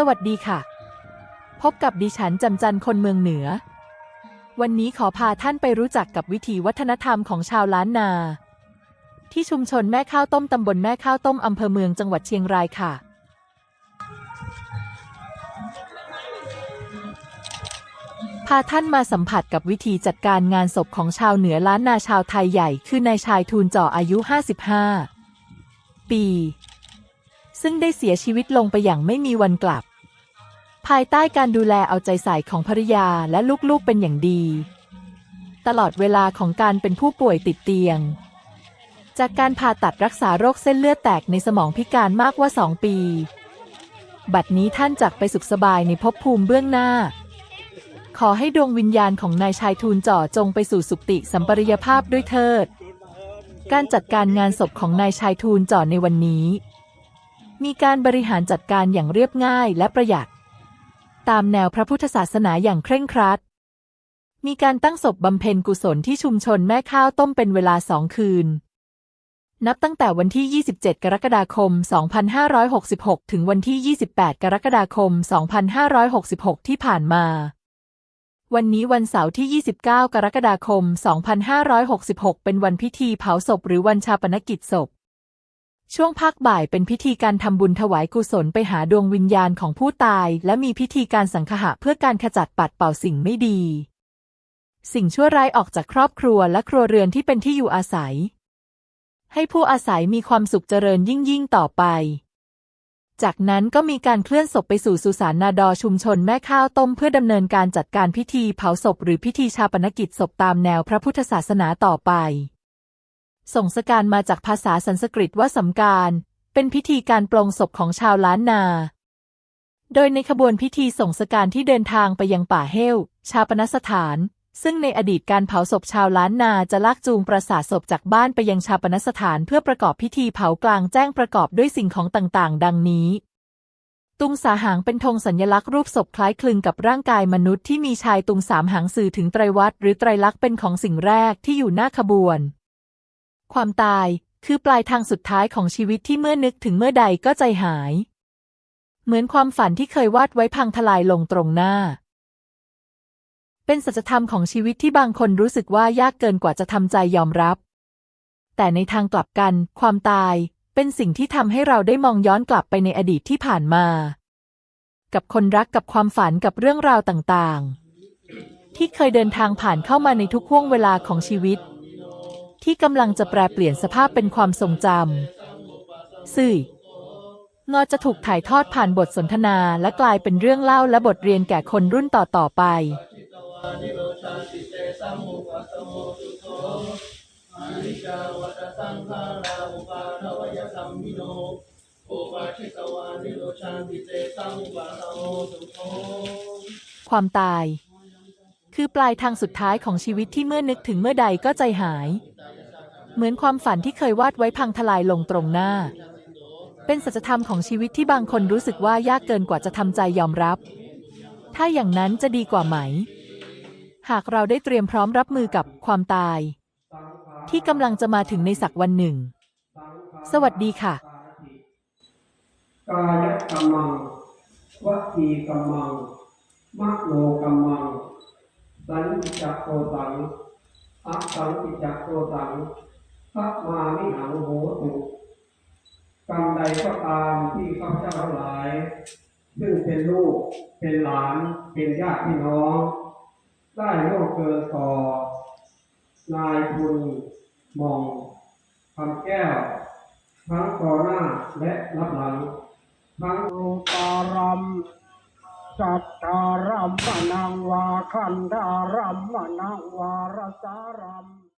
สวัสดีค่ะ พบกับดิฉันจำจันคนเมืองเหนือ วันนี้ขอพาท่านไปรู้จักกับวิถีวัฒนธรรมของชาวล้านนา ที่ชุมชนแม่ข้าวต้มตำบลแม่ข้าวต้มอำเภอเมืองจังหวัดเชียงรายค่ะ พาท่านมาสัมผัสกับวิธีจัดการงานศพของชาวเหนือล้านนาชาวไทยใหญ่ คือนายชายทูลจ่ออายุ 55 ปี ซึ่งได้เสียชีวิตลงไปอย่างไม่มีวันกลับ ภายใต้การดูแลเอาใจใส่ของภรรยาและลูกๆเป็นอย่างดี ตลอดเวลาของการเป็นผู้ป่วยติดเตียง จากการผ่าตัดรักษาโรคเส้นเลือดแตกในสมองพิการมากกว่าสองปี บัดนี้ท่านจากไปสุขสบายในภพภูมิเบื้องหน้า ขอให้ดวงวิญญาณของนายชายทูลจ่อจงไปสู่สุคติสัมปริยภาพด้วยเถิดการจัดการงานศพของนายชายทูลจ่อในวันนี้ มีการบริหารจัดการอย่างเรียบง่ายและประหยัด ตามแนวพระพุทธศาสนาอย่างเคร่งครัด มีการตั้งศพบำเพ็ญกุศลที่ชุมชนแม่ข้าวต้มเป็นเวลาสองคืน นับตั้งแต่วันที่ 27 กรกฎาคม 2566 ถึงวันที่ 28 กรกฎาคม 2566 ที่ผ่านมาวันนี้วันเสาร์ที่ 29 กรกฎาคม 2566 เป็นวันพิธีเผาศพหรือวันชาปนกิจศพ ช่วงภาคบ่ายเป็นพิธีการทำบุญถวายกุศลไปหาดวงวิญญาณของผู้ตาย และมีพิธีการสังฆะเพื่อการขจัดปัดเป่าสิ่งไม่ดี สิ่งชั่วร้ายออกจากครอบครัวและครัวเรือนที่เป็นที่อยู่อาศัย ให้ผู้อาศัยมีความสุขเจริญยิ่งยิ่งต่อไป จากนั้นก็มีการเคลื่อนศพไปสู่สุสานนาดอชุมชนแม่ข้าวต้ม เพื่อดำเนินการจัดการพิธีเผาศพหรือพิธีชาปนกิจศพตามแนวพระพุทธศาสนาต่อไป ส่งสการมาจากภาษาสันสกฤตว่าสำการ เป็นพิธีการปลงศพของชาวล้านนา โดยในขบวนพิธีส่งสการที่เดินทางไปยังป่าเฮลชาปนสถาน ซึ่งในอดีตการเผาศพชาวล้านนาจะลากจูงประสาศพจากบ้านไปยังชาปนสถานเพื่อประกอบพิธีเผากลางแจ้งประกอบด้วยสิ่งของต่างๆ ดังนี้ตุงสาหางเป็นธงสัญลักษณ์รูปศพคล้ายคลึงกับร่างกายมนุษย์ที่มีชายตุงสามหางสื่อถึงไตรวัตรหรือไตรลักษณ์เป็นของสิ่งแรกที่อยู่หน้าขบวน ความตายคือปลายทางสุดท้ายของชีวิตที่เมื่อนึกถึงเมื่อใดก็ใจหาย เหมือนความฝันที่เคยวาดไว้พังทลายลงตรงหน้า เป็นสัจธรรมของชีวิตที่บางคนรู้สึกว่ายากเกินกว่าจะทำใจยอมรับ แต่ในทางกลับกัน ความตายเป็นสิ่งที่ทำให้เราได้มองย้อนกลับไปในอดีตที่ผ่านมา กับคนรักกับความฝันกับเรื่องราวต่างๆ ที่เคยเดินทางผ่านเข้ามาในทุกห่วงเวลาของชีวิต ที่กำลังจะแปลเปลี่ยนสภาพเป็นความทรงจำสื่องอจะถูกถ่ายทอดผ่านบทสนทนาและกลายเป็นเรื่องเล่าและบทเรียนแก่คนรุ่นต่อ ๆ ไป ความตาย คือปลายทางสุดท้ายของชีวิตที่เมื่อนึกถึงเมื่อใดก็ใจหาย เหมือนความฝันที่เคยวาดไว้พังทลายลงตรงหน้า เป็นสัจธรรมของชีวิตที่บางคนรู้สึกว่ายากเกินกว่าจะทำใจยอมรับ ถ้าอย่างนั้นจะดีกว่าไหม หากเราได้เตรียมพร้อมรับมือกับความตาย ที่กำลังจะมาถึงในสักวันหนึ่ง สวัสดีค่ะ กายกรรมังวจีกรรมังมโนกรรมัง สัญจิจักโตสังอสังจิจักโตสัง พัมามิหังโหตุกรรมใดก็ตามที่ข้าพเจ้าทั้งหลาย ซึ่งเป็นลูก เป็นหลาน เป็นญาติพี่น้อง ได้ร่วมเกินต่อนายทุนมองคำแก้ว ทั้งต่อหน้าและรับหลัง ทั้งรูปารมสัทธารัมมนังวาคันธารัมมนังวารสารัม